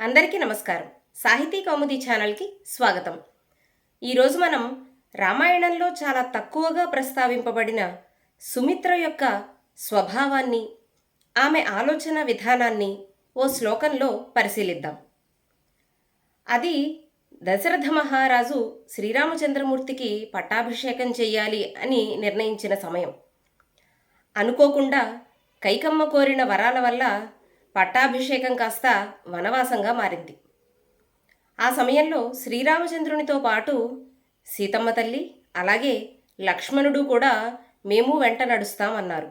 అందరికీ నమస్కారం. సాహితీ కౌముది ఛానల్కి స్వాగతం. ఈరోజు మనం రామాయణంలో చాలా తక్కువగా ప్రస్తావింపబడిన సుమిత్ర యొక్క స్వభావాన్ని ఆమె ఆలోచన విధానాన్ని ఓ శ్లోకంలో పరిశీలిద్దాం. అది దశరథ మహారాజు శ్రీరామచంద్రమూర్తికి పట్టాభిషేకం చేయాలి అని నిర్ణయించిన సమయం. అనుకోకుండా కైకమ్మ కోరిన వరాల వల్ల పట్టాభిషేకం కాస్త వనవాసంగా మారింది. ఆ సమయంలో శ్రీరామచంద్రునితో పాటు సీతమ్మ తల్లి అలాగే లక్ష్మణుడు కూడా మేము వెంట నడుస్తామన్నారు.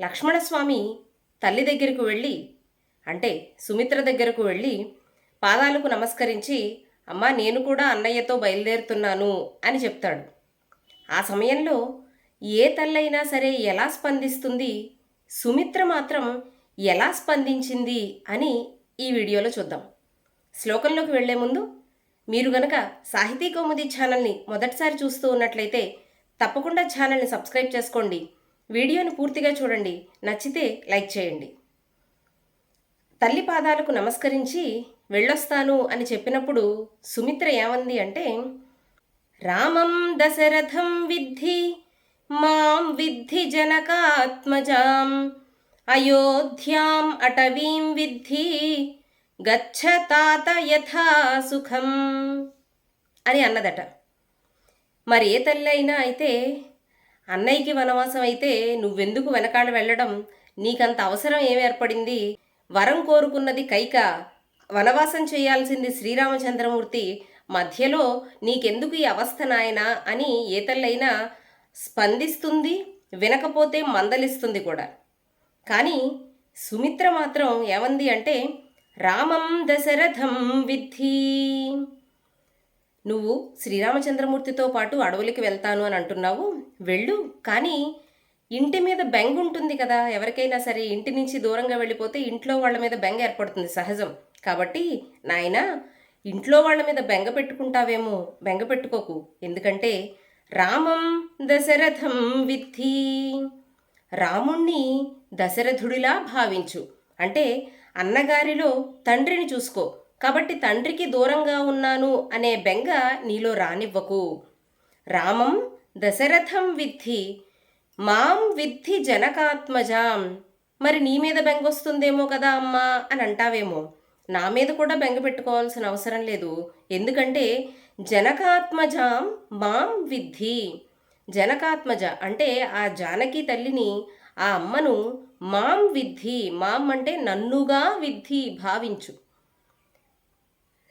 లక్ష్మణస్వామి తల్లి దగ్గరకు వెళ్ళి అంటే సుమిత్ర దగ్గరకు వెళ్ళి పాదాలకు నమస్కరించి అమ్మా నేను కూడా అన్నయ్యతో బయలుదేరుతున్నాను అని చెప్తాడు. ఆ సమయంలో ఏ తల్లైనా సరే ఎలా స్పందిస్తుంది? సుమిత్ర మాత్రం ఎలా స్పందించింది అని ఈ వీడియోలో చూద్దాం. శ్లోకంలోకి వెళ్ళే ముందు మీరు గనక సాహితీ కౌముది ఛానల్ని మొదటిసారి చూస్తూ ఉన్నట్లయితే తప్పకుండా ఛానల్ని సబ్స్క్రైబ్ చేసుకోండి. వీడియోని పూర్తిగా చూడండి. నచ్చితే లైక్ చేయండి. తల్లి పాదాలకు నమస్కరించి వెళ్ళొస్తాను అని చెప్పినప్పుడు సుమిత్ర ఏమంది అంటే రామం దశరథం విద్ధి మాం విద్ధి జనకాత్మజాం అయోధ్యాం అటవీం విద్ధి గచ్చ తాత యథా సుఖం అని అన్నదట. మరి ఏ తల్లి అయినా అయితే అన్నయ్యకి వనవాసం అయితే నువ్వెందుకు వెనకాల వెళ్ళడం? నీకంత అవసరం ఏం ఏర్పడింది? వరం కోరుకున్నది కైక. వనవాసం చేయాల్సింది శ్రీరామచంద్రమూర్తి. మధ్యలో నీకెందుకు ఈ అవస్థ నాయనా అని ఏ తల్లైనా స్పందిస్తుంది వినకపోతే మందలిస్తుంది కూడా. కానీ సుమిత్ర మాత్రం ఏమంది అంటే రామం దశరథం విద్ధి. నువ్వు శ్రీరామచంద్రమూర్తితో పాటు అడవులకి వెళ్తాను అని అంటున్నావు వెళ్ళు. కానీ ఇంటి మీద బెంగ ఉంటుంది కదా ఎవరికైనా సరే ఇంటి నుంచి దూరంగా వెళ్ళిపోతే ఇంట్లో వాళ్ళ మీద బెంగ ఏర్పడుతుంది సహజం. కాబట్టి నాయన ఇంట్లో వాళ్ళ మీద బెంగ పెట్టుకుంటావేమో బెంగ పెట్టుకోకు. ఎందుకంటే రామం దశరథం విద్ధి. రాముణ్ణి దశరథుడిలా భావించు. అంటే అన్నగారిలో తండ్రిని చూసుకో. కాబట్టి తండ్రికి దూరంగా ఉన్నాను అనే బెంగ నీలో రానివ్వకు. రామం దశరథం విద్ధి మాం విద్ధి జనకాత్మజాం. మరి నీ మీద బెంగ వస్తుందేమో కదా అమ్మా అని అంటావేమో. నా మీద కూడా బెంగ పెట్టుకోవాల్సిన అవసరం లేదు. ఎందుకంటే జనకాత్మజాం మాం విద్ధి. జనకాత్మజ అంటే ఆ జానకి తల్లిని ఆ అమ్మను మాం విద్ధి మాం అంటే నన్నుగా విద్ధి భావించు.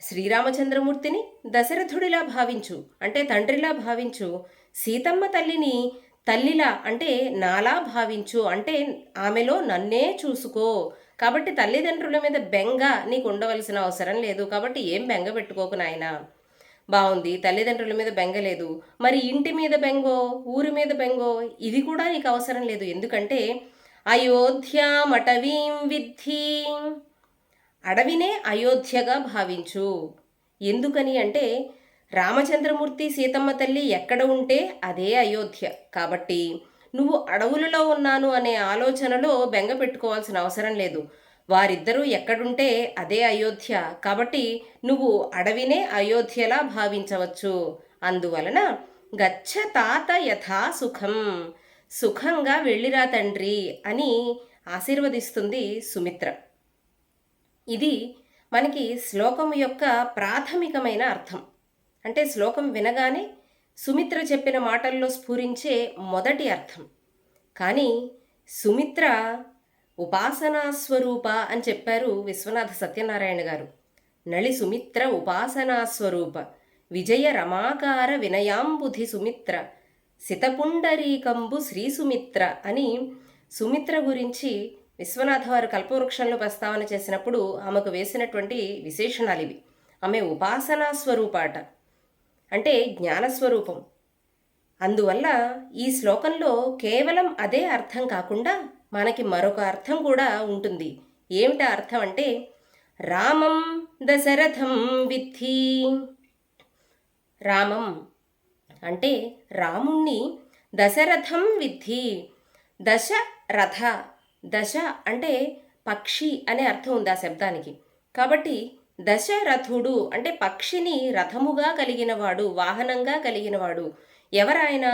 శ్రీరామచంద్రమూర్తిని దశరథుడిలా భావించు అంటే తండ్రిలా భావించు. సీతమ్మ తల్లిని తల్లిలా అంటే నాలా భావించు అంటే ఆమెలో నన్నే చూసుకో. కాబట్టి తల్లిదండ్రుల మీద బెంగ నీకు ఉండవలసిన అవసరం లేదు. కాబట్టి ఏం బెంగ పెట్టుకోకు నాయనా. బాగుంది తల్లిదండ్రుల మీద బెంగ లేదు. మరి ఇంటి మీద బెంగో ఊరి మీద బెంగో ఇది కూడా నీకు అవసరం లేదు. ఎందుకంటే అయోధ్యామటవీం విద్ధి. అడవినే అయోధ్యగా భావించు. ఎందుకని అంటే రామచంద్రమూర్తి సీతమ్మ తల్లి ఎక్కడ ఉంటే అదే అయోధ్య. కాబట్టి నువ్వు అడవులలో ఉన్నాను అనే ఆలోచనలో బెంగ పెట్టుకోవాల్సిన అవసరం లేదు. వారిద్దరూ ఎక్కడుంటే అదే అయోధ్య. కాబట్టి నువ్వు అడవినే అయోధ్యలా భావించవచ్చు. అందువలన గచ్చ తాత యథా సుఖం. సుఖంగా వెళ్ళిరా తండ్రి అని ఆశీర్వదిస్తుంది సుమిత్ర. ఇది మనకి శ్లోకం యొక్క ప్రాథమికమైన అర్థం. అంటే శ్లోకం వినగానే సుమిత్ర చెప్పిన మాటల్లో స్ఫురించే మొదటి అర్థం. కానీ సుమిత్ర ఉపాసనా స్వరూప అని చెప్పారు విశ్వనాథ సత్యనారాయణ గారు. నళి సుమిత్ర ఉపాసనా స్వరూప విజయ రమాకార వినయాంబుధి సుమిత్ర శితపుండరీకంబు శ్రీ సుమిత్ర అని సుమిత్ర గురించి విశ్వనాథ వారు కల్పవృక్షంలో ప్రస్తావన చేసినప్పుడు ఆమెకు వేసినటువంటి విశేషణాలు ఇవి ఆమె ఉపాసనా స్వరూపాట అంటే జ్ఞానస్వరూపం. అందువల్ల ఈ శ్లోకంలో కేవలం అదే అర్థం కాకుండా మనకి మరొక అర్థం కూడా ఉంటుంది. ఏమిటా అర్థం అంటే రామం దశరథం విద్ధి. రామం అంటే రాముణ్ణి దశరథం విద్ధి. దశ రథ దశ అంటే పక్షి అనే అర్థం ఉంది ఆ శబ్దానికి. కాబట్టి దశరథుడు అంటే పక్షిని రథముగా కలిగినవాడు వాహనంగా కలిగినవాడు ఎవరాయన?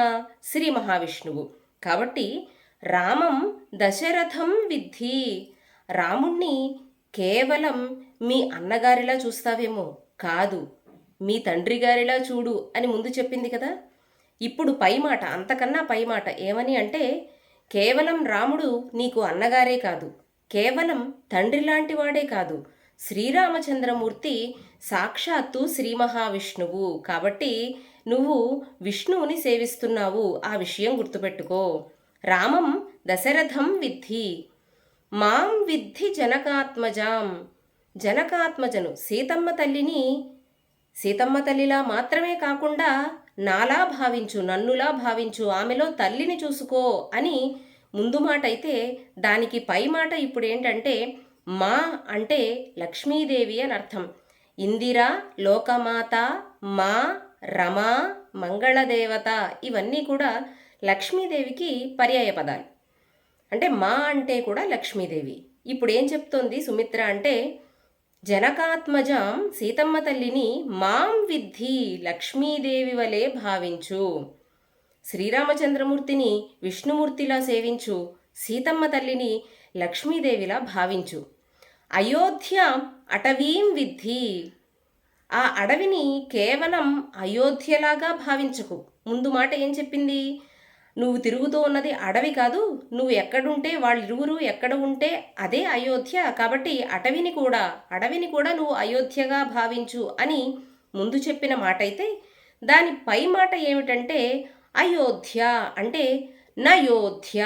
శ్రీ మహావిష్ణువు. కాబట్టి రామం దశరథం విద్ధి. రాముణ్ణి కేవలం మీ అన్నగారిలా చూస్తావేమో కాదు మీ తండ్రి గారిలా చూడు అని ముందు చెప్పింది కదా. ఇప్పుడు పై మాట అంతకన్నా పై మాట ఏమని అంటే కేవలం రాముడు నీకు అన్నగారే కాదు కేవలం తండ్రి లాంటి వాడే కాదు శ్రీరామచంద్రమూర్తి సాక్షాత్తు శ్రీ మహావిష్ణువు కాబట్టి నువ్వు విష్ణువుని సేవిస్తున్నావు ఆ విషయం గుర్తుపెట్టుకో. రామం దశరథం విద్ధి. మాం విద్ధి జనకాత్మజాం. జనకాత్మజను సీతమ్మ తల్లిని సీతమ్మ తల్లిలా మాత్రమే కాకుండా నాలా భావించు నన్నులా భావించు ఆమెలో తల్లిని చూసుకో అని ముందు మాట అయితే దానికి పై మాట ఇప్పుడు ఏంటంటే మా అంటే లక్ష్మీదేవి అని అర్థం. ఇందిర లోకమాత మా రమా మంగళదేవత ఇవన్నీ కూడా లక్ష్మీదేవికి పర్యాయ పదాలు అంటే మా అంటే కూడా లక్ష్మీదేవి. ఇప్పుడు ఏం చెప్తోంది సుమిత్ర అంటే జనకాత్మజం సీతమ్మ తల్లిని మాం విద్ధి లక్ష్మీదేవి వలె భావించు. శ్రీరామచంద్రమూర్తిని విష్ణుమూర్తిలా సేవించు. సీతమ్మ తల్లిని లక్ష్మీదేవిలా భావించు. అయోధ్య అటవీం విద్ధి. ఆ అడవిని కేవలం అయోధ్యలాగా భావించకు. ముందు మాట ఏం చెప్పింది? నువ్వు తిరుగుతూ ఉన్నది అడవి కాదు నువ్వు ఎక్కడుంటే వాళ్ళిరువురు ఎక్కడ ఉంటే అదే అయోధ్య. కాబట్టి అటవిని కూడా అడవిని కూడా నువ్వు అయోధ్యగా భావించు అని ముందు చెప్పిన మాట అయితే దాని పై మాట ఏమిటంటే అయోధ్య అంటే నయోధ్య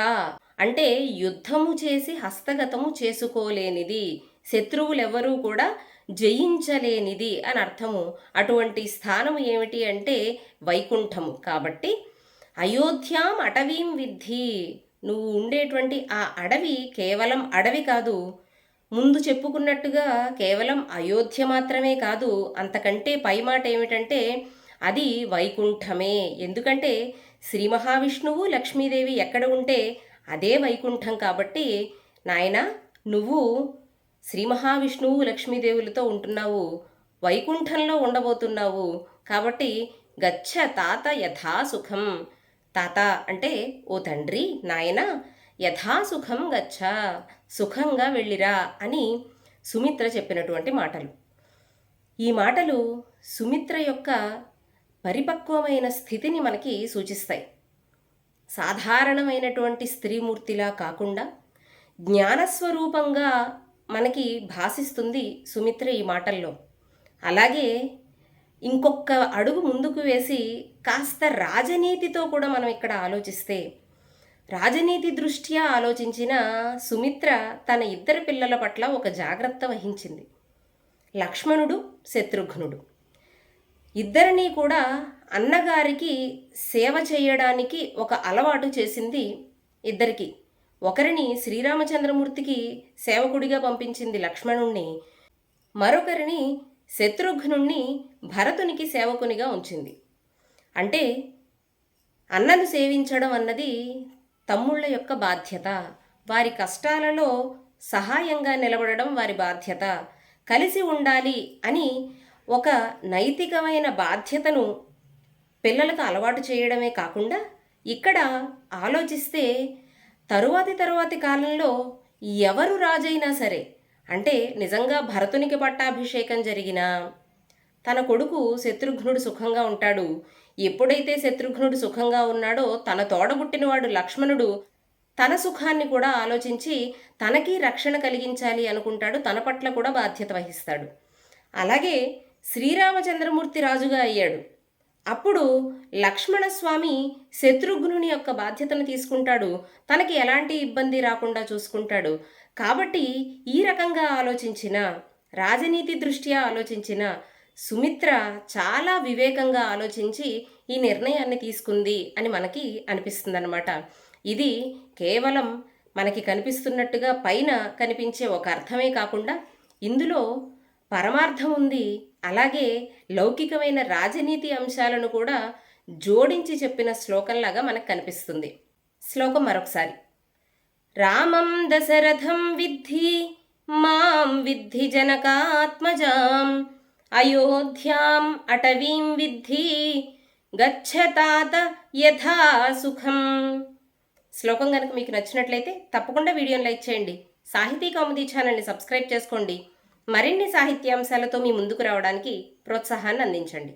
అంటే యుద్ధము చేసి హస్తగతము చేసుకోలేనిది. శత్రువులెవ్వరూ కూడా జయించలేనిది అని అర్థము. అటువంటి స్థానం ఏమిటి అంటే వైకుంఠము. కాబట్టి అయోధ్యాం అటవీం విద్ధి. నువ్వు ఉండేటువంటి ఆ అడవి కేవలం అడవి కాదు. ముందు చెప్పుకున్నట్టుగా కేవలం అయోధ్య మాత్రమే కాదు. అంతకంటే పై మాట ఏమిటంటే అది వైకుంఠమే. ఎందుకంటే శ్రీ మహావిష్ణువు లక్ష్మీదేవి ఎక్కడ ఉంటే అదే వైకుంఠం కాబట్టి నాయన నువ్వు శ్రీ మహావిష్ణువు లక్ష్మీదేవులతో ఉంటున్నావు. వైకుంఠంలో ఉండబోతున్నావు. కాబట్టి గచ్చ తాత యథాసుఖం తాత అంటే ఓ తండ్రి నాయన యథాసుఖం గచ్చ సుఖంగా వెళ్ళిరా అని సుమిత్ర చెప్పినటువంటి మాటలు. ఈ మాటలు సుమిత్ర యొక్క పరిపక్వమైన స్థితిని మనకి సూచిస్తాయి. సాధారణమైనటువంటి స్త్రీమూర్తిలా కాకుండా జ్ఞానస్వరూపంగా మనకి భాసిస్తుంది సుమిత్ర ఈ మాటల్లో. అలాగే ఇంకొక అడుగు ముందుకు వేసి కాస్త రాజనీతితో కూడా మనం ఇక్కడ ఆలోచిస్తే రాజనీతి దృష్ట్యా ఆలోచించిన సుమిత్ర తన ఇద్దరు పిల్లల పట్ల ఒక జాగ్రత్త వహించింది. లక్ష్మణుడు శత్రుఘ్నుడు. ఇద్దరినీ కూడా అన్నగారికి సేవ చేయడానికి ఒక అలవాటు చేసింది ఇద్దరికి. ఒకరిని శ్రీరామచంద్రమూర్తికి సేవకుడిగా పంపించింది లక్ష్మణుణ్ణి మరొకరిని శత్రుఘ్నుణ్ణి భరతునికి సేవకునిగా ఉంచింది. అంటే అన్నను సేవించడం అన్నది తమ్ముళ్ళ యొక్క బాధ్యత. వారి కష్టాలలో సహాయంగా నిలబడడం వారి బాధ్యత. కలిసి ఉండాలి అని ఒక నైతికమైన బాధ్యతను పిల్లలకు అలవాటు చేయడమే కాకుండా ఇక్కడ ఆలోచిస్తే తరువాతి తరువాతి కాలంలో ఎవరు రాజైనా సరే అంటే నిజంగా భరతునికి పట్టాభిషేకం జరిగినా తన కొడుకు శత్రుఘ్నుడు సుఖంగా ఉంటాడు. ఎప్పుడైతే శత్రుఘ్నుడు సుఖంగా ఉన్నాడో తన తోడబుట్టినవాడు లక్ష్మణుడు తన సుఖాన్ని కూడా ఆలోచించి తనకి రక్షణ కలిగించాలి అనుకుంటాడు. తన పట్ల కూడా బాధ్యత వహిస్తాడు. అలాగే శ్రీరామచంద్రమూర్తి రాజుగా అయ్యాడు. అప్పుడు లక్ష్మణస్వామి శత్రుఘ్నుని యొక్క బాధ్యతను తీసుకుంటాడు. తనకి ఎలాంటి ఇబ్బంది రాకుండా చూసుకుంటాడు. కాబట్టి ఈ రకంగా ఆలోచించిన రాజనీతి దృష్ట్యా ఆలోచించిన సుమిత్ర చాలా వివేకంగా ఆలోచించి ఈ నిర్ణయాన్ని తీసుకుంది అని మనకి అనిపిస్తుందన్నమాట. ఇది కేవలం మనకి కనిపిస్తున్నట్టుగా పైన కనిపించే ఒక అర్థమే కాకుండా ఇందులో పరమార్థం ఉంది అలాగే లౌకికమైన రాజనీతి అంశాలను కూడా జోడించి చెప్పిన శ్లోకంలాగా మనకు కనిపిస్తుంది. శ్లోకం మరొకసారి. రామం దశరథం విద్ధి మాం విద్ధి జనకాత్మజాం అయోధ్యాం అటవీం విద్ధి గచ్చతాత యథా సుఖం. శ్లోకం కనుక మీకు నచ్చినట్లయితే తప్పకుండా వీడియోని లైక్ చేయండి. సాహితీ కౌముది ఛానల్ని సబ్స్క్రైబ్ చేసుకోండి. మరిన్ని సాహిత్యాంశాలతో మీ ముందుకు రావడానికి ప్రోత్సాహాన్ని అందించండి.